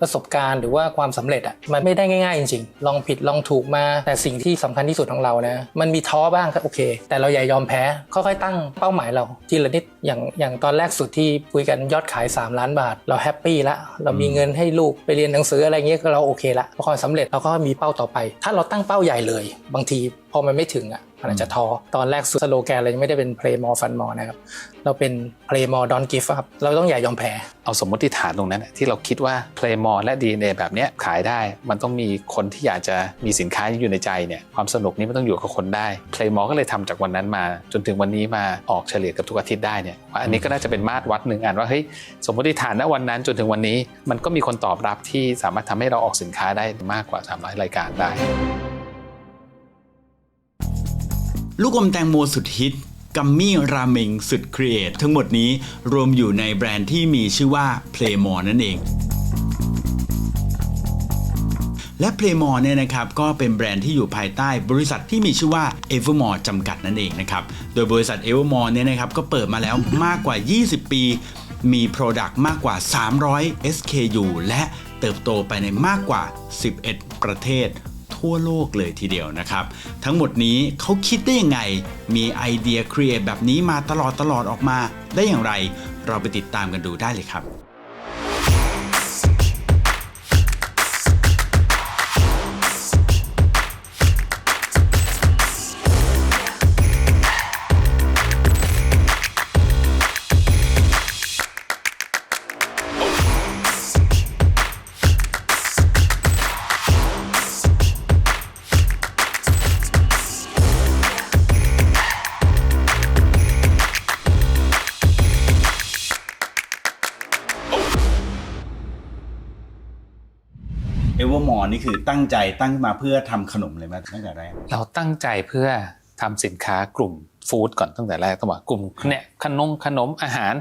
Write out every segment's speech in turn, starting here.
ประสบการณ์หรือว่าความสำเร็จอะมันไม่ได้ง่ายๆจริงๆ ลองผิดลองถูกมา แต่สิ่งที่สำคัญที่สุดของเรานะมันมีท้อบ้างก็โอเค แต่เราอย่ายอมแพ้ค่อยๆตั้งเป้าหมายเราทีละนิดอย่างอย่างตอนแรกสุดที่คุยกันยอดขาย 3 ล้านบาท เราแฮปปี้ละเรามีเงินให้ลูกไปเรียนหนังสืออะไรเงี้ยก็เราโอเคละพอความสำเร็จเราก็มีเป้าต่อไป ถ้าเราตั้งเป้าใหญ่เลย บางทีพอมันไม่ถึงอะมันอาจจะท้อตอนแรกสุดสโลแกนเรายังไม่ได้เป็น play more fun more นะครับเราเป็น play more don't give up เราต้องอย่ายอมแพ้เอาสมมติฐานตรงนั้นที่เราคิดว่า Playmore และ DNA แบบเนี้ยขายได้ มันต้องมีคนที่อยากจะมีสินค้าอยู่ในใจเนี่ยความสนุกนี้มันต้องอยู่กับคนได้ Playmore ก็เลยทำจากวันนั้นมา จนถึงวันนี้มาออกเฉลี่ยกับทุกอาทิตย์ได้เนี่ยว่าอันนี้ก็น่าจะเป็นมาตรวัดหนึ่งอันว่าเฮ้ยสมมติฐานณวันนั้นจนถึงวันนี้ มันก็มีคนตอบรับที่สามารถทำให้เราออกสินค้าได้มากกว่า 300 รายการได้ ลูกอมแตงโมสุดฮิตกัมมี่ราเมงสุดครีเอททั้งหมดนี้รวมอยู่ในแบรนด์ที่มีชื่อว่า Playmore นั่นเอง และ Playmore เนี่ยนะครับก็เป็นแบรนด์ที่อยู่ภายใต้บริษัทที่มีชื่อว่า Evermore จำกัดนั่นเองนะครับ โดยบริษัท Evermore เนี่ยนะครับก็เปิดมาแล้วมากกว่า 20 ปี มี Product มากกว่า 300 SKU และเติบโตไปในมากกว่า 11 ประเทศทั่วโลกเลยทีเดียวนะครับ ทั้งหมดนี้เขาคิดได้ยังไง มีไอเดียครีเอทแบบนี้มาตลอดตลอดออกมาได้อย่างไร เราไปติดตามกันดูได้เลยครับ ร์มอนี่คือตั้งใจตั้งขึ้นมาเพื่อทำขนมเลยไหมตั้งแต่แรกเราตั้งใจเพื่อทำสินค้ากลุ่มฟู้ดก่อนตั้งแต่แรกต้องบอกกลุ่มเนี่ยขนมขนมอาหาร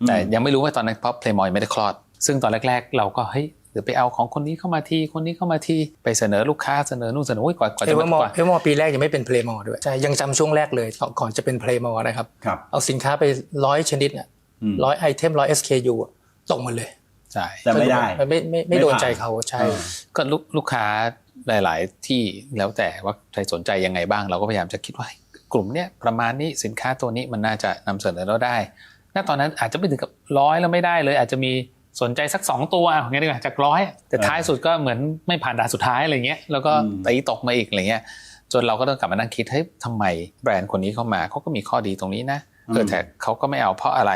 อืมแต่ยังไม่รู้ว่าตอนนั้นเพราะเพลย์มอยไม่ได้คลอด ซึ่งตอนแรก ๆ เราก็เฮ้ยหรือไปเอาของคนนี้เข้ามาทีคนนี้เข้ามาทีไปเสนอลูกค้าเสนอนู่นเสนอโอ้ยกว่ากว่าเอจะเวอมาร์มอกว่าเอเวอร์มอปีแรกยังไม่เป็นเพลย์มอด้วยใช่ยังจำช่วงแรกเลยก่อนก่อนจะเป็นเพลย์มอนะครับครับเอาสินค้าไปร้อยชนิดเนี่ยอืมร้อยไอเทมร้อย SKU อะตกหมาเลย ใช่แต่ไม่ได้นไม่ไม่ไม่ไม่โดนผ่านใจเขาใช่เออก็ลูกลูกค้าหลาย ๆ ที่แล้วแต่ว่าใครสนใจยังไงบ้าง เราก็พยายามจะคิดว่ากลุ่มเนี้ยประมาณนี้สินค้าตัวนี้มันน่าจะนำเสนอเราได้ณตอนนั้นอาจจะไม่ถึงกับร้อยแล้วไม่ได้เลย อาจจะมีสนใจสัก2ตัวอย่างเงี้ยดีกว่าจากร้อยแต่ท้ายสุดก็เหมือนไม่ผ่านด่านสุดท้ายอะไรเงี้ยแล้วก็อืมตีตกมาอีกอะไรเงี้ยจนเราก็ต้องกลับมานั่งคิดเฮ้ยทำไมแบรนด์คนนี้เข้ามาเขาก็มีข้อดีตรงนี้นะเออแต่เขาก็ไม่เอาเพราะอะไร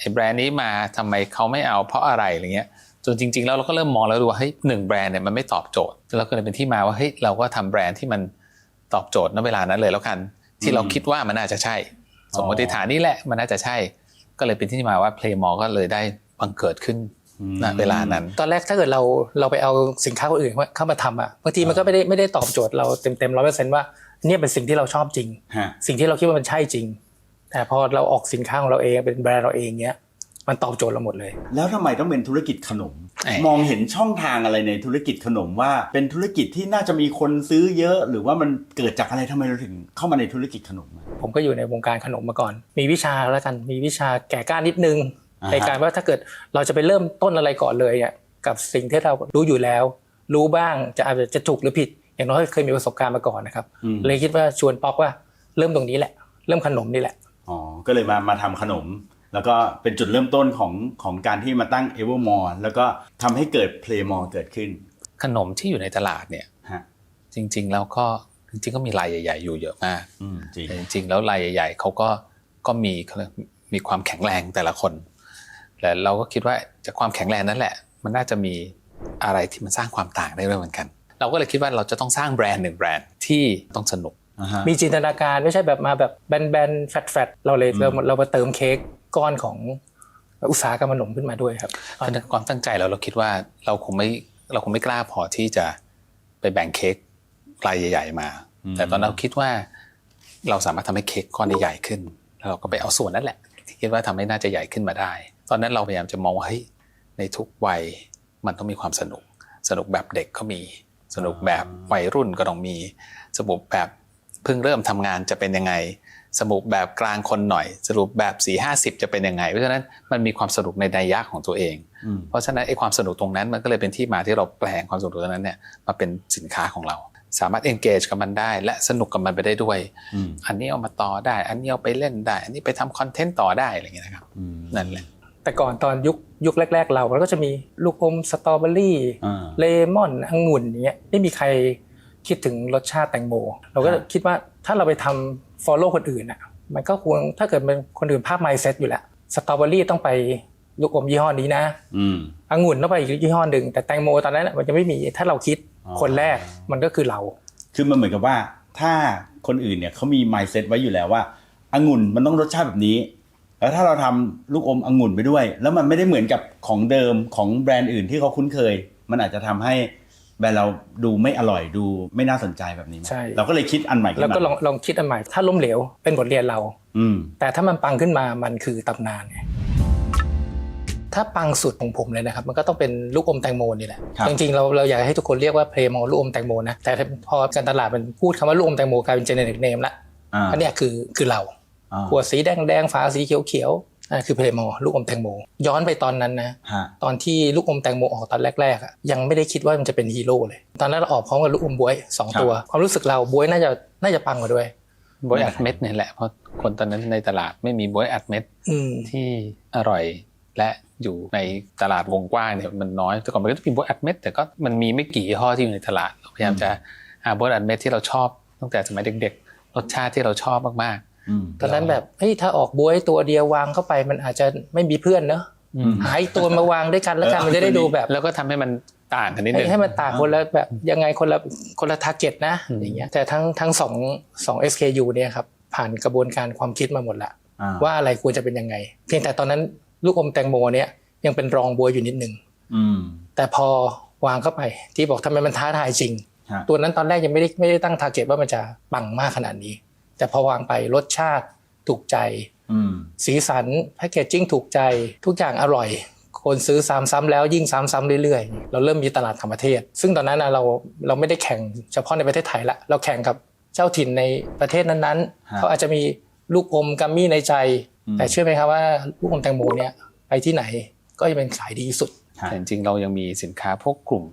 ไอ้แบรนด์นี้มาทำไมเขาไม่เอาเพราะอะไรอะไรเงี้ยจนจริง ๆ แล้วเราก็เริ่มมองแล้วดูว่าเฮ้ยหนึ่งแบรนด์เนี่ยมันไม่ตอบโจทย์แล้วก็เลยเป็นที่มาว่าเฮ้ยเราก็ทำแบรนด์ที่มันตอบโจทย์ณเวลานั้นเลยแล้วกัน ที่เราคิดว่ามันน่าจะใช่ สมมติฐานนี้แหละมันน่าจะใช่ ก็เลยเป็นที่มาว่า Playmore ก็เลยได้บังเกิดขึ้นณเวลานั้น ตอนแรกถ้าเกิดเราเราไปเอาสินค้าคนอื่นเข้ามาทำอะบางทีมันก็ไม่ได้ไม่ได้ตอบโจทย์เราเต็มเต็มร้อยเปอร์เซ็นต์ว่าเนี่ยเป็นสิ่งที่เราชอบจริงฮะสิ่งที่เราคิดว่ามันใช่จริง แต่พอเราออกสินค้าของเราเองเป็นแบรนด์เราเองเนี้ยมันตอบโจทย์เราหมดเลย แล้วทำไมต้องเป็นธุรกิจขนมเอ้ยมองเห็นช่องทางอะไรในธุรกิจขนมว่าเป็นธุรกิจที่น่าจะมีคนซื้อเยอะ หรือว่ามันเกิดจากอะไรทำไมเราถึงเข้ามาในธุรกิจขนมอะผมก็อยู่ในวงการขนมมาก่อน มีวิชาแล้วกันมีวิชาแก่กล้านิดนึงอ่าฮะในการว่าถ้าเกิดเราจะไปเริ่มต้นอะไรก่อนเลยอะกับสิ่งที่เรารู้อยู่แล้ว รู้บ้างจะอาจจะจะถูกหรือผิด อย่างน้อยเคยมีประสบการณ์มาก่อนนะครับอืมเลยคิดว่าชวนป๊อกว่าเริ่มตรงนี้แหละ เริ่มขนมนี่แหละ อ๋อ ก็เลยมามาทำขนม แล้วก็เป็นจุดเริ่มต้นของของการที่มาตั้ง Evermore แล้วก็ทำให้เกิด Playmore เกิดขึ้น ขนมที่อยู่ในตลาดเนี่ยฮะจริง ๆ แล้วก็จริงๆก็มีรายใหญ่ ๆ อยู่เยอะมากอืมจริงแต่จริง ๆ แล้วรายใหญ่ ๆเขาก็ก็มีเขาเรียกมีความแข็งแรงแต่ละคนและเราก็คิดว่าจากความแข็งแรงนั่นแหละ มันน่าจะมีอะไรที่มันสร้างความต่างได้ด้วยเหมือนกัน เราก็เลยคิดว่าเราจะต้องสร้างแบรนด์หนึ่งแบรนด์ที่ต้องสนุกอ่าฮะ มีจินตนาการไม่ใช่แบบมาแบบแบนๆแฟตๆเราเลยอืมเราเรามาเติมเค้กก้อนของอุตสาหกรรมขนมขึ้นมาด้วยครับเพราะฉะนั้นความตั้งใจเราเราคิดว่าเราคงไม่เราคงไม่กล้าพอที่จะไปแบ่งเค้กรายใหญ่ ๆ มา แต่ตอนนั้นเราคิดว่า เราสามารถทำให้เค้กก้อนใหญ่ขึ้นแล้วเราก็ไปเอาส่วนนั้นแหละ ที่คิดว่าทำให้น่าจะใหญ่ขึ้นมาได้ ตอนนั้นเราพยายามจะมองว่าเฮ้ยในทุกวัยมันต้องมีความสนุก สนุกแบบเด็กก็มี สนุกแบบวัยรุ่นก็ต้องมีสนุกแบบ เพิ่งเริ่มทำงานจะเป็นยังไง สรุปแบบกลางคนหน่อย สรุปแบบ4ี่ห้าสิบจะเป็นยังไง เพราะฉะนั้นมันมีความสนุกในนัยยะของตัวเองอืมเพราะฉะนั้นไอ้ความสนุกตรงนั้นมันก็เลยเป็นที่มาที่เราแปลงความสนุกตรงนั้นเนี่ยมาเป็นสินค้าของเรา สามารถ engage กับมันได้ และสนุกกับมันไปได้ด้วยอืมอันนี้เอามาต่อได้ อันนี้เอาไปเล่นได้ อันนี้ไปทำคอนเทนต์ต่อได้อะไรอย่างเงี้ยนะครับอืมนั่นแหละแต่ก่อนตอนยุคยุคแรก ๆ เราเราก็จะมีลูกอมสตรอเบอรี่อ่าเลมอนองุ่นอย่างเงี้ยไม่มีใคร คิดถึงรสชาติแตงโม เราก็ครับคิดว่าถ้าเราไปทำ follow คนอื่นอะมันก็ควรถ้าเกิดเป็นคนอื่นภาพ mindset อยู่แล้วสตรอเบอรี่ต้องไปลูกอมยี่ห้อนี้นะอืมองุ่นต้องไปอีกยี่ห้อหนึ่งแต่แตงโมตอนนั้นอะมันจะไม่มีถ้าเราคิดอ๋อคนแรกมันก็คือเรา คือมันเหมือนกับว่าถ้าคนอื่นเนี่ยเขามี mindset ไว้อยู่แล้วว่าองุ่นมันต้องรสชาติแบบนี้ แล้วถ้าเราทำลูกอมองุ่นไปด้วย แล้วมันไม่ได้เหมือนกับของเดิมของแบรนด์อื่นที่เขาคุ้นเคย มันอาจจะทำให้ แบรนด์เราดูไม่อร่อยดูไม่น่าสนใจแบบนี้ไหมใช่เราก็เลยคิดอันใหม่ขึ้นแล้วมาก็ลองลองคิดอันใหม่ ถ้าล้มเหลวเป็นบทเรียนเรา อืมแต่ถ้ามันปังขึ้นมามันคือตำนานไงถ้าปังสุดของผมเลยนะครับ มันก็ต้องเป็นลูกอมแตงโมนี่แหละครับจริงๆเราเราอยากให้ทุกคนเรียกว่าเพลมอลูกอมแตงโมนะ แต่พอการตลาดมันพูดคำว่าลูกอมแตงโมกลายเป็นเจเนริกเนมละอ่าอันเนี้ยคือคือเราอ่าขวดสีแดงแดงๆฝาสีเขียวเขียว ๆอ่าคือเพลมอลูกอมแตงโม ย้อนไปตอนนั้นนะฮะตอนที่ลูกอมแตงโมออกตอนแรกๆอะยังไม่ได้คิดว่ามันจะเป็นฮีโร่เลย ตอนนั้นเราออกพร้อมกับลูกอมบวยสองตัว ความรู้สึกเราบวยน่าจะน่าจะปังกว่าด้วยบวยอัดเม็ดเนี่ยแหละเพราะคนตอนนั้นในตลาดไม่มีบวยอัดเม็ดอืมที่อร่อยและอยู่ในตลาดวงกว้างเนี่ยมันน้อยแต่ก่อนมันก็จะมีบวยอัดเม็ดแต่ก็มันมีไม่กี่ยี่ห้อที่อยู่ในตลาดเราพยายามจะหาบวยอัดเม็ดที่เราชอบตั้งแต่สมัยเด็กๆรสชาติที่เราชอบมากอืม ตอนนั้นแบบเฮ้ยถ้าออกบวยตัวเดียววางเข้าไปมันอาจจะไม่มีเพื่อนเนอะๆอืมหาอีกตัวมาวางด้วยกันแล้วกันเออมันจะได้ดูแบบ แล้วก็ทำให้มันต่างกันนิดให้นึงให้มันต่างคนละแบบยังไงคนละคนละทาร์เก็ตนะอืมอย่างเงี้ยแต่ทั้งทั้งสองสอง SKU เนี่ยครับผ่านกระบวนการความคิดมาหมดละอ่าว่าอะไรควรจะเป็นยังไง เพียงแต่ตอนนั้นลูกอมแตงโมเนี่ยยังเป็นรองบวยอยู่นิดนึงอืมแต่พอวางเข้าไปที่บอกทำไมมันท้าทายจริงฮะตัวนั้นตอนแรกยังไม่ได้ไม่ได้ตั้งทาร์เก็ตว่ามันจะปังมากขนาดนี้ แต่พอวางไปรสชาติถูกใจอืมสีสันแพคเกจจิ้งถูกใจทุกอย่างอร่อย คนซื้อซ้ำๆแล้วยิ่งซ้ำๆเรื่อยๆ เราเริ่มมีตลาดต่างประเทศ ซึ่งตอนนั้นนะเราเราไม่ได้แข่งเฉพาะในประเทศไทยละเราแข่งกับเจ้าถิ่นในประเทศนั้นๆฮะเขาอาจจะมีลูกอมกัมมี่ในใจอืมแต่เชื่อไหมครับว่าลูกอมแตงโมเนี่ยไปที่ไหนก็จะเป็นขายดีที่สุดฮะแต่จริงๆเรายังมีสินค้าพวกกลุ่ม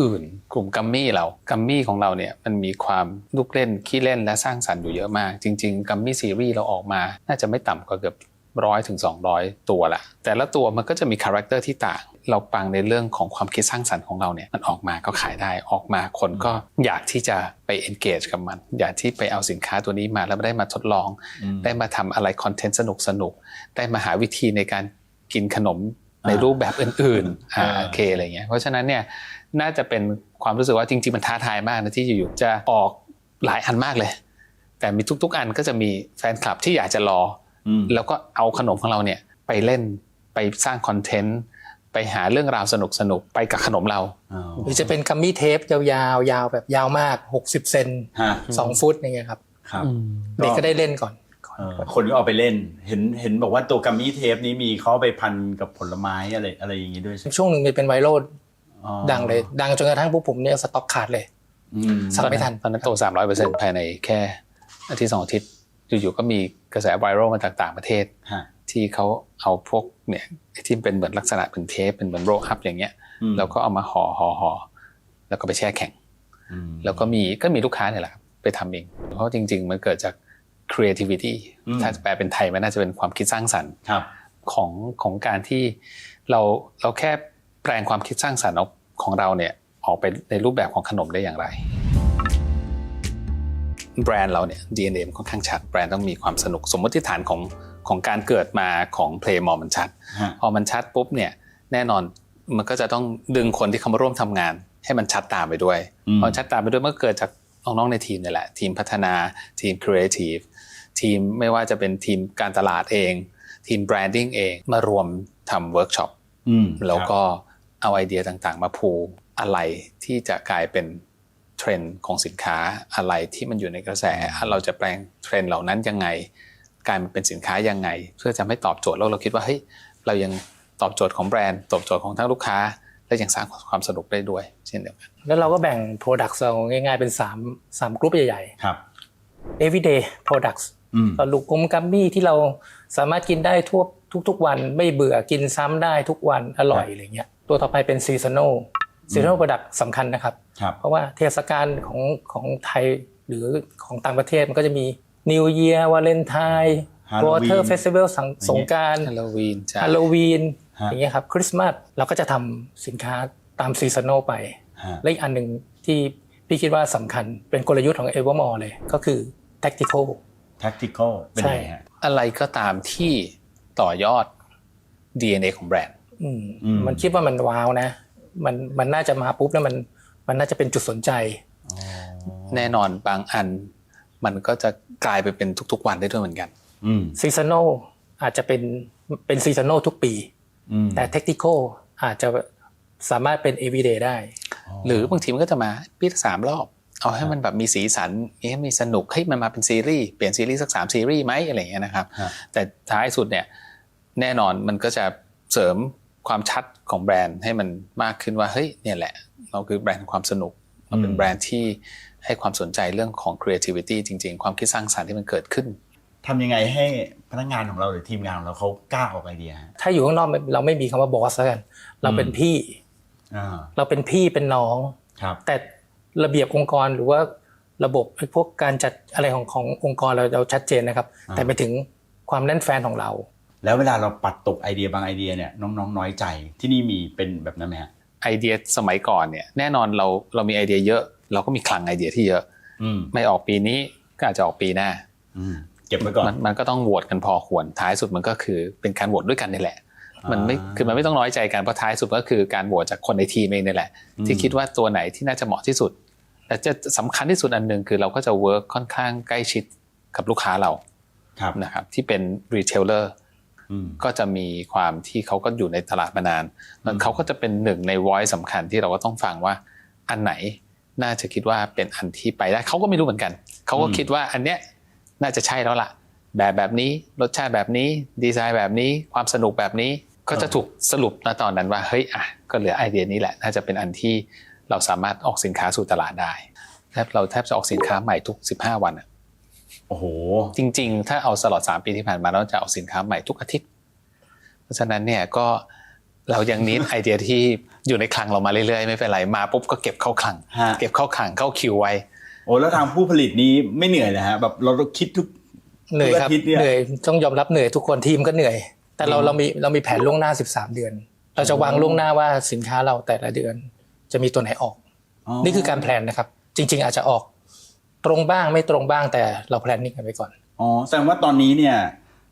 อื่น กลุ่มกัมมี่เรากัมมี่ของเราเนี่ยมันมีความลูกเล่นขี้เล่นและสร้างสรรค์อยู่เยอะมาก จริงๆกัมมี่ซีรีส์เราออกมา น่าจะไม่ต่ำกว่าเกือบร้อยถึง 200 ตัวละแต่ละตัวมันก็จะมีคาแรคเตอร์ที่ต่าง เราปังในเรื่องของความคิดสร้างสรรค์ของเราเนี่ยมันออกมาก็ขายได้ออกมาคนก็อยากที่จะไป engage กับมัน อยากที่ไปเอาสินค้าตัวนี้มาแล้วได้มาทดลองอืมได้มาทำอะไรคอนเทนต์สนุกสนุกๆได้มาหาวิธีในการกินขนม ในอ่ารูปแบบอื่นๆอ่าอ่าโอเคอะไรเงี้ยเพราะฉะนั้นเนี่ยน่าจะเป็นความรู้สึกว่าจริง ๆ มันท้าทายมากนะที่อยู่ๆจะออกหลายอันมากเลย แต่มีทุก ๆ อันก็จะมีแฟนคลับที่อยากจะรออืมแล้วก็เอาขนมของเราเนี่ยไปเล่นไปสร้างคอนเทนต์ไปหาเรื่องราวสนุกๆไปกับขนมเราอ๋อหรือจะเป็นกัมมี่เทปยาวๆยาวแบบยาวมาก 60 เซนฮะ2ฟุตอย่างเงี้ยครับครับเด็กก็ได้เล่นก่อนก่อนเออ คนก็เอาไปเล่น เห็นเห็นบอกว่าตัวกัมมี่เทปนี้มีเขาเอาไปพันกับผลไม้อะไรอะไรอย่างนี้ด้วยใช่ไหมช่วงหนึ่งมันเป็นไวรัลอ๋อดังเลย ดังจนกระทั่งพวกผมเนี่ยสต็อกขาดเลยอืมสั่งไม่ทันตอนนั้นโต300เปอร์เซ็นต์ภายในแค่อาทิตย์สองอาทิตย์อยู่ๆก็มีกระแสไวรัลมาจากต่างประเทศฮะที่เขาเอาพวกเนี่ยที่เป็นเหมือนลักษณะเป็นเทปเป็นเหมือนโรลอัพอย่างเงี้ยอืมแล้วก็เอามาห่อห่อห่อแล้วก็ไปแช่แข็งอืมแล้วก็มีก็มีลูกค้าเนี่ยแหละครับไปทำเองเพราะจริง ๆ มันเกิดจาก creativity อืมถ้าแปลเป็นไทยมันน่าจะเป็นความคิดสร้างสรรค์ครับของของการที่เราเราแค่แปลงความคิดสร้างสรรค์ของเราเนี่ยออกไปในรูปแบบของขนมได้อย่างไร แบรนด์เราเนี่ย DNA มันค่อนข้างชัดแบรนด์ต้องมีความสนุกสมมติฐานของของการเกิดมาของ Playmore มันชัดฮะพอมันชัดปุ๊บเนี่ยแน่นอนมันก็จะต้องดึงคนที่เขามาร่วมทำงาน ให้มันชัดตามไปด้วยอืมพอชัดตามไปด้วยมันก็เกิดจากน้องๆในทีมนี่แหละ ทีมพัฒนาทีมครีเอทีฟ ทีมไม่ว่าจะเป็นทีมการตลาดเอง ทีมแบรนดิ้งเองมารวมทำเวิร์กช็อปอืมแล้วก็เอาไอเดียต่างๆ มาพูอะไรที่จะกลายเป็นเทรนด์ของสินค้าอะไรที่มันอยู่ในกระแส เราจะแปลงเทรนด์เหล่านั้นยังไงกลายมาเป็นสินค้ายังไง เพื่อจะไม่ตอบโจทย์แล้วเราคิดว่าเฮ้ยเรายังตอบโจทย์ของแบรนด์ตอบโจทย์ของทั้งลูกค้า และยังสร้างความสนุกได้ด้วย เช่นเดียวกัน แล้วเราก็แบ่ง Products เราง่ายๆเป็น 3 3กลุ่มใหญ่ครับๆ everyday products อืมก็ ลูกอมกัมมี่ที่เราสามารถกินได้ทั่วทุก ๆ วันไม่เบื่อกินซ้ำได้ทุกวันอร่อยอะไรเงี้ยตัวต่อไปเป็นซีซัน a ลซีซัน a ลโปรดักต์สำคัญนะครับครับ เพราะว่าเทศกาลของของไทยหรือของต่างประเทศมันก็จะมี New Year วาเลนไทน์ Halloween Water Festival สังสงกรารฮาโลวีนจ้ะฮาโลวีนฮะอย่างเงี้ยครับคริสต์มาสเราก็จะทำสินค้าตามซีซัน a ลไปฮะและอีกอันหนึ่งที่พี่คิดว่าสำคัญเป็นกลยุทธ์ของ e v e r m o r e เลยก็คือ tactical tactical เป็นไงฮะอะไรก็ตามที่ต่อยอด DNA ของแบรนด์อืมอืมมันคิดว่ามันว้าวนะ มันมันน่าจะมาปุ๊บแล้วมันมันน่าจะเป็นจุดสนใจ แน่นอนบางอัน มันก็จะกลายไปเป็นทุกๆวันได้ด้วยเหมือนกันอืมซีซัน a ลอาจจะเป็นเป็นซีซัน a ลทุกปีอืมแต่ tactical อาจจะสามารถเป็น everyday ได้ หรือบางทีมันก็จะมาปีละสามรอบ เอาให้มันแบบมีสีสันให้มีสนุกให้มันมาเป็นซีรีส์เปลี่ยนซีรีส์สักสามซีรีส์ไหมอะไรอย่างเงี้ยนะครับฮะแต่ท้ายสุดเนี่ยแน่นอนมันก็จะเสริมความชัดของแบรนด์ให้มันมากขึ้นว่าเฮ้ยเนี่ยแหละ เราคือแบรนด์ของความสนุกเราเป็นแบรนด์ที่ให้ความสนใจเรื่องของ creativity จริง ๆ ความคิดสร้างสรรค์ที่มันเกิดขึ้นทำยังไงให้พนักงานของเราหรือทีมงานของเราเขากล้าออกไอเดียฮะถ้าอยู่ข้างนอกเราไม่มีคำว่าบอสแล้วกัน เราเป็นพี่อ่าเราเป็นพี่เป็นน้องครับแต่ ระเบียบองค์กรหรือว่าระบบไอ้พวกการจัดอะไรของขององค์กรเราเราชัดเจนนะครับ แต่ไปถึงความแน่นแฟนของเรา แล้วเวลาเราปัดตกไอเดียบางไอเดียเนี่ยน้องๆ น้อยใจที่นี่มีเป็นแบบนั้นไหมฮะไอเดียสมัยก่อนเนี่ยแน่นอนเราเรามีไอเดียเยอะ เราก็มีคลังไอเดียที่เยอะอืมไม่ออกปีนี้ก็อาจจะออกปีหน้าอืมเก็บไว้ก่อนมันมันก็ต้องโหวตกันพอควรท้ายสุดมันก็คือเป็นการโหวตด้วยกันนี่แหละมันไม่อ่าคือมันไม่ต้องน้อยใจกันเพราะท้ายสุดก็คือการโหวตจากคนในทีมเองนี่แหละอืมที่คิดว่าตัวไหนที่น่าจะเหมาะที่สุด แต่จะสำคัญที่สุดอันหนึ่งคือเราก็จะเวิร์กค่อนข้างใกล้ชิดกับลูกค้าเราครับนะครับที่เป็นรีเทลเลอร์อืมก็จะมีความที่เขาก็อยู่ในตลาดมานานแล้วเขาก็จะเป็นหนึ่งใน voice สำคัญที่เราก็ต้องฟังว่าอันไหนน่าจะคิดว่าเป็นอันที่ไปได้เขาก็ไม่รู้เหมือนกัน เขาก็อืมคิดว่าอันเนี้ยน่าจะใช่แล้วล่ะ แบบแบบนี้รสชาติแบบนี้ดีไซน์แบบนี้ความสนุกแบบนี้ก็จะถูกสรุปณตอนนั้นว่าเฮ้ยอะก็เหลือไอเดียนี้แหละ น่าจะเป็นอันที่ เราสามารถออกสินค้าสู่ตลาดได้แทบเราแทบจะออกสินค้าใหม่ทุก 15 วันอะโอ้โห จริง ๆ ถ้าเอาตลอด 3 ปีที่ผ่านมาเราจะออกสินค้าใหม่ทุกอาทิตย์ เพราะฉะนั้นเนี่ยก็เรายังนิดไอเดียที่อยู่ในคลังเรามาเรื่อยๆ ไม่เป็นไรมาปุ๊บก็เก็บเข้าคลังฮะเก็บเข้าคลังเข้าคิวไว้ โอ้แล้วทางผู้ผลิตนี้ไม่เหนื่อยเลยฮะแบบเราต้องคิดทุกเหนื่อยครับทุกอาทิตย์เนี่ยเหนื่อยต้องยอมรับเหนื่อยทุกคนทีมก็เหนื่อย แต่เราอืมเรามีเรามีแผนล่วงหน้า 13 เดือน เราจะวางล่วงหน้าว่าสินค้าเราแต่ละเดือน จะมีตัวไหนออก นี่คือการแพลนนะครับ จริง ๆ อาจจะออกตรงบ้างไม่ตรงบ้างแต่เราแพลนนิ่งกันไว้ก่อนอ๋อแสดงว่าตอนนี้เนี่ย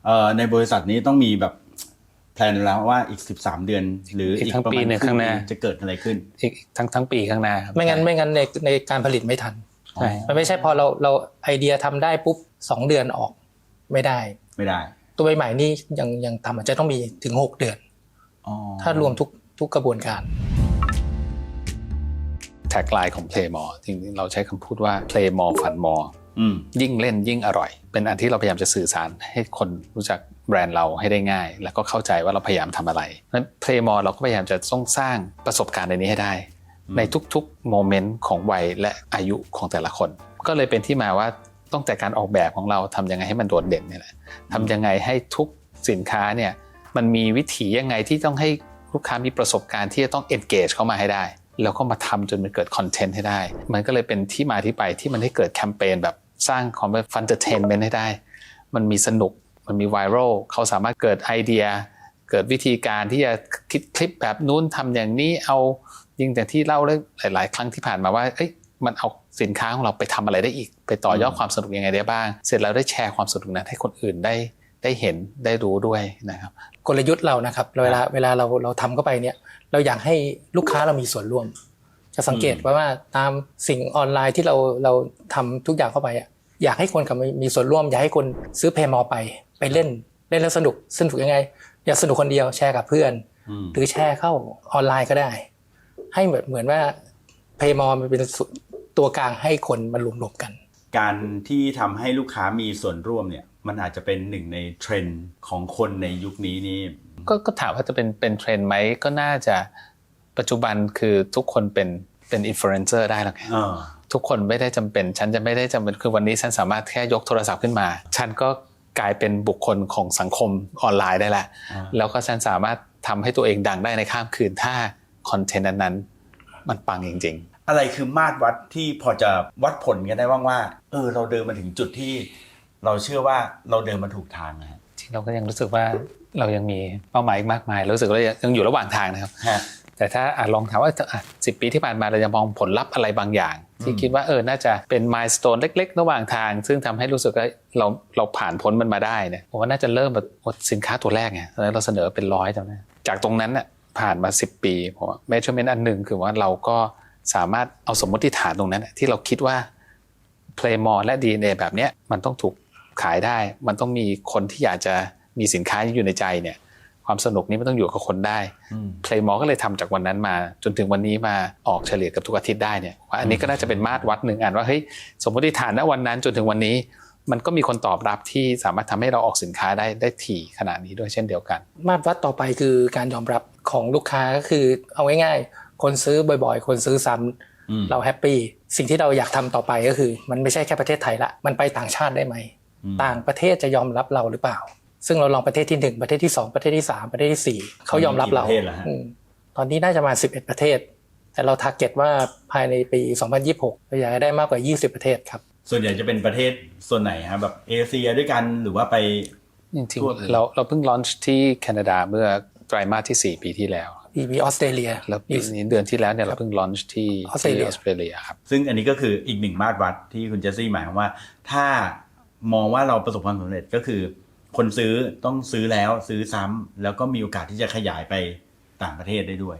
เอ่อในบริษัทนี้ต้องมีแบบแพลนแล้วว่าอีก 13 เดือน หรืออีอีกทั้งประปีมาณหนึ่งครึ่ข้างหน้าปีจะเกิดอะไรขึ้น อีกทั้งทั้งปีข้างหน้าครับไม่งั้นไม่งั้นในในการผลิตไม่ทันใช่มันไม่ใช่พอเราเราไอเดียทำได้ปุ๊บสองเดือนออกไม่ได้ไม่ได้ ตัวใหม่ๆนี่ยังยังทำอาจจะต้องมีถึง 6 เดือนอ๋อถ้ารวมทุกทุกกระบวนการ แท็กไลน์ของ Play More จริงๆเราใช้คำพูดว่า Play More Fun More อืมยิ่งเล่นยิ่งอร่อย เป็นอันที่เราพยายามจะสื่อสารให้คนรู้จักแบรนด์เราให้ได้ง่าย แล้วก็เข้าใจว่าเราพยายามทำอะไรนั้น Playmore เราก็พยายามจะต้องสร้างประสบการณ์ในนี้ให้ได้ ในทุกๆโมเมนต์ของวัยและอายุของแต่ละคน ก็เลยเป็นที่มาว่าต้องแต่การออกแบบของเราทำยังไงให้มันโดดเด่นเนี่ยแหละทำยังไงให้ทุกสินค้าเนี่ยมันมีวิถียังไงที่ต้องให้ลูกค้ามีประสบการณ์ที่จะต้อง engage เข้ามาให้ได้ แล้วก็มาทำจนมันเกิดคอนเทนต์ให้ได้ มันก็เลยเป็นที่มาที่ไปที่มันให้เกิดแคมเปญแบบสร้างความเป็นฟันเตอร์เทนเมนต์ให้ได้ มันมีสนุก มันมีไวรัลเขาสามารถเกิดไอเดีย เกิดวิธีการที่จะคิดคลิปแบบนู้นทำอย่างนี้เอายิ่งแต่ที่เล่าเรื่องหลาย ๆ ครั้งที่ผ่านมาว่าเอ้ยมันเอาสินค้าของเราไปทำอะไรได้อีก ไปต่อยอดความสนุกยังไงได้บ้าง เสร็จแล้วได้แชร์ความสนุกนั้นให้คนอื่นได้ ได้เห็นได้รู้ด้วยนะครับ กลยุทธ์เรานะครับเวลาเวลาเราเราทำเข้าไปเนี่ย เราอยากให้ลูกค้าเรามีส่วนร่วม จะสังเกตว่าว่าตามสิ่งออนไลน์ที่เราเราทำทุกอย่างเข้าไปอะอยากให้คนกับมีส่วนร่วม อยากให้คนซื้อเพย์มอไป ไปเล่นเล่นแล้วสนุกสนุกยังไง อยากสนุกคนเดียวแชร์กับเพื่อนอืมหรือแชร์เข้าออนไลน์ก็ได้ ให้เหมือนเหมือนว่าเพย์มอมันเป็นส่วนตัวกลางให้คนมารวมๆกัน การที่ทำให้ลูกค้ามีส่วนร่วมเนี่ย มันอาจจะเป็นหนึ่งในเทรนด์ของคนในยุคนี้นี่ก็ก็ถามว่าจะเป็นเป็นเทรนด์ไหมก็น่าจะปัจจุบันคือทุกคนเป็นเป็นอินฟลูเอนเซอร์ได้แล้วไงเออทุกคนไม่ได้จำเป็น ฉันจะไม่ได้จำเป็นคือวันนี้ฉันสามารถแค่ยกโทรศัพท์ขึ้นมา ฉันก็กลายเป็นบุคคลของสังคมออนไลน์ได้แล้วอ่าแล้วก็ฉันสามารถทำให้ตัวเองดังได้ในข้ามคืนถ้าคอนเทนต์นั้นๆมันปังจริงอะไรคือมาตรวัดที่พอจะวัดผลกันได้บ้างว่า เออเราเดินมาถึงจุดที่ เราเชื่อว่าเราเดินมาถูกทางนะฮะๆที่เราก็ยังรู้สึกว่าเรายังมีเป้าหมายอีกมากมายรู้สึกว่ายังอยู่ระหว่างทางนะครับฮะแต่ถ้าอะลองถามว่าสิบปีที่ผ่านมาเราจะมองผลลัพธ์อะไรบางอย่าง ที่คิดว่าเออน่าจะเป็นมายสเตนเล็ก ๆ ระหว่างทาง ซึ่งทำให้รู้สึกว่าเราเราผ่านพ้นมันมาได้เนี่ยผมว่าน่าจะเริ่มแบบสินค้าตัวแรกไงตอนนั้นเราเสนอเป็นร้อยจำได้จากตรงนั้นน่ะผ่านมา 10 ปีผมว่า measurement อันหนึ่งคือว่าเราก็สามารถเอาสมมติฐานตรงนั้นน่ะที่เราคิดว่า Playmore และ DNA แบบเนี้ยมันต้องถูก ขายได้ มันต้องมีคนที่อยากจะมีสินค้านี้อยู่ในใจเนี่ย ความสนุกนี้มันต้องอยู่กับคนได้อืม Playmore ก็เลยทำจากวันนั้นมา จนถึงวันนี้มาออกเฉลี่ยกับทุกอาทิตย์ได้เนี่ยว่าอันนี้ก็น่าจะเป็นมาตรวัดหนึ่งอันว่าเฮ้ยสมมติฐานณวันนั้นจนถึงวันนี้มันก็มีคนตอบรับที่สามารถทำให้เราออกสินค้าได้ได้ถี่ขนาดนี้ด้วยเช่นเดียวกัน มาตรวัดต่อไปคือการยอมรับของลูกค้าก็คือเอาง่ายๆคนซื้อบ่อยๆ คนซื้อซ้ำอืมเราแฮปปี้สิ่งที่เราอยากทำต่อไปก็คือ มันไม่ใช่แค่ประเทศไทยละมันไปต่างชาติได้ไหมอืม ต่างประเทศจะยอมรับเราหรือเปล่า ซึ่งเราลองประเทศที่หนึ่งประเทศที่สองประเทศที่สามประเทศที่สี่เขายอมรับเรากี่ประเทศแล้วฮะอืมตอนนี้น่าจะมา11ประเทศ แต่เราทาร์เก็ตว่าภายในปี 2026เราอยากให้ได้มากกว่า 20 ประเทศครับ ส่วนใหญ่จะเป็นประเทศส่วนไหนฮะแบบเอเชียด้วยกันหรือว่าไปจริงทั่วเลยๆเราเราเพิ่งลอนช์ที่แคนาดาเมื่อไตรมาสที่ 4 ปีที่แล้วมีมีออสเตรเลียแล้วปีนี้เดือนที่แล้วเนี่ยเราเพิ่งลอนช์ที่ออสเตรเลียที่ออสเตรเลียครับซึ่งอันนี้ก็คืออีกหนึ่งมาตรวัดที่คุณเจสซี่หมายความว่า ถ้า มองว่าเราประสบความสำเร็จก็คือ คนซื้อต้องซื้อแล้วซื้อซ้ำแล้วก็มีโอกาสที่จะขยายไปต่างประเทศได้ด้วย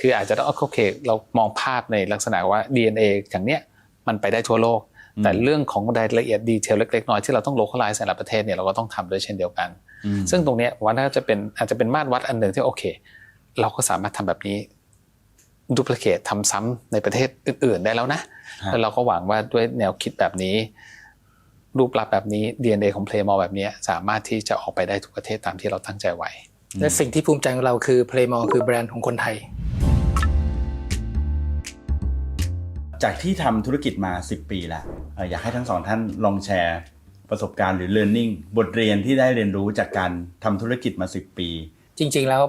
คืออาจจะต้องโอเคเรามองภาพในลักษณะว่า DNA อย่างเนี้ยมันไปได้ทั่วโลก แต่เรื่องของรายละเอียดดีเทลเล็กๆน้อยที่เราต้อง localize ในแต่ละประเทศเนี่ยเราก็ต้องทำด้วยเช่นเดียวกันอืมซึ่งตรงเนี้ยว่าน่าจะเป็นอาจจะเป็นมาตรวัดอันหนึ่งที่โอเค เราก็สามารถทำแบบนี้ดู p ลิเค e ทำซ้ำในประเทศอื่น ๆ ได้แล้วนะฮะแล้วเราก็หวังว่าด้วยแนวคิดแบบนี้ รูปลักษณ์แบบนี้ DNA ของ Playmore แบบเนี้ยสามารถที่จะออกไปได้ทุกประเทศตามที่เราตั้งใจไว้ และสิ่งที่ภูมิใจของเราคือ Playmore คือแบรนด์ของคนไทย จากที่ทำธุรกิจมา 10 ปีแล้วเอ่ออยากให้ทั้งสองท่านลองแชร์ประสบการณ์หรือ learning บทเรียนที่ได้เรียนรู้จากการทำธุรกิจมา 10 ปี จริง ๆแล้ว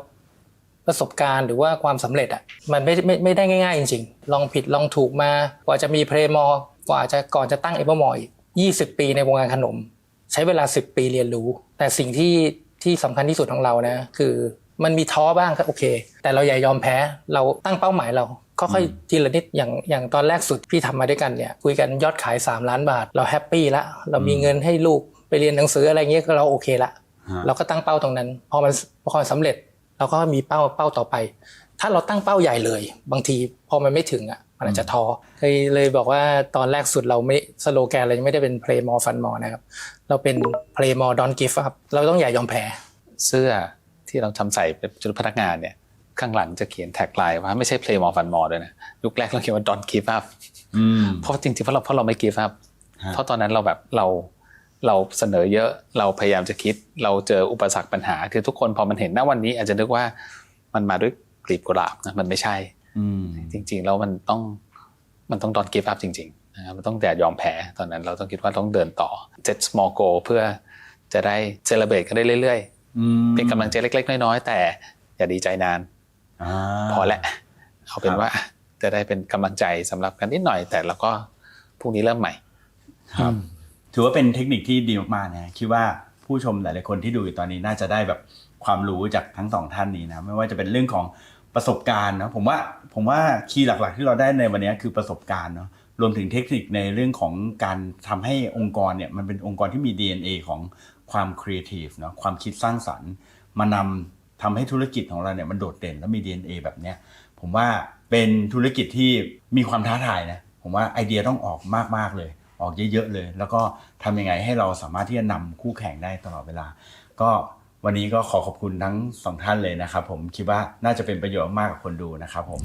ประสบการณ์หรือว่าความสำเร็จอะมันไม่ไม่ไม่ได้ง่าย ๆ จริง ๆ ลองผิดลองถูกมากว่าจะมีเพลมอ กว่าจะก่อนจะตั้งเอเ r อร์มออีก 20 ปีในวงการขนม ใช้เวลา 10 ปีเรียนรู้ แต่สิ่งที่ที่สำคัญที่สุดของเรานะ คือมันมีท้อบ้างก็โอเค แต่เราอย่ายอมแพ้เราตั้งเป้าหมายเราค่อยๆทีละนิดอย่างอย่างตอนแรกสุดพี่ทำมาด้วยกันเนี่ยคุยกันยอดขาย 3 ล้านบาท เราแฮปปี้ละเรามีเงินให้ลูกไปเรียนหนังสืออะไรเงี้ยก็เราโอเคละฮะเราก็ตั้งเป้าตรงนั้น พอมันพอมันสำเร็จเราก็มีเป้าเป้าต่อไป ถ้าเราตั้งเป้าใหญ่เลย บางทีพอมันไม่ถึงอะมันอาจจะท้อเคยเลยบอกว่าตอนแรกสุดเราไม่สโลแกนเรายังไม่ได้เป็น play more fun more นะครับ เราเป็น play more don't give up เราต้องอย่ายอมแพ้เสื้อที่เราทำใส่เป็นชุดพนักงานเนี่ยข้างหลังจะเขียนแท็กไลน์ว่าไม่ใช่ play more fun more ด้วยนะยุคแรกเราเขียนว่า don't give up อืมเพราะจริงๆเพราะเราเพราะเราไม่ give up ฮะเพราะตอนนั้นเราแบบเราเราเสนอเยอะเราพยายามจะคิด เราเจออุปสรรคปัญหา คือทุกคนพอมันเห็นณวันนี้อาจจะนึกว่ามันมาด้วย กลีบกุหลาบนะมันไม่ใช่อืมจริง ๆ แล้วมันต้องมันต้อง don't give up จริงๆนะครับมันต้องแต่ยอมแพ้ตอนนั้นเราต้องคิดว่าต้องเดินต่อ set small goal เพื่อจะได้ celebrate กันได้เรื่อยๆอืมเป็นกำลังใจเล็ก ๆ น้อยๆแต่อย่าดีใจนานอ่าพอแหละเอาเป็นครับว่าจะได้เป็นกำลังใจสำหรับกันนิดหน่อย แต่เราก็พรุ่งนี้เริ่มใหม่ครับถือว่าเป็นเทคนิคที่ดีมากๆนะคิดว่าผู้ชมหลายๆคนที่ดูอยู่ตอนนี้น่าจะได้แบบความรู้จากทั้งสองท่านนี้นะไม่ว่าจะเป็นเรื่องของ ประสบการณ์นะผมว่าผมว่าคีย์หลักๆ ที่เราได้ในวันนี้คือประสบการณ์เนาะรวมถึงเทคนิคในเรื่องของการทำให้องค์กรเนี่ยมันเป็นองค์กรที่มี DNA ของความครีเอทีฟเนาะความคิดสร้างสรรค์ มานำทำให้ธุรกิจของเราเนี่ยมันโดดเด่นและมี DNA แบบเนี้ยผมว่าเป็นธุรกิจที่มีความท้าทายนะผมว่าไอเดียต้องออกมากๆเลย ออกเยอะๆเลย แล้วก็ทำยังไงให้เราสามารถที่จะนำคู่แข่งได้ตลอดเวลา ก็ วันนี้ก็ขอขอบคุณทั้งสองท่านเลยนะครับผมคิดว่าน่าจะเป็นประโยชน์มากกับคนดูนะครับผม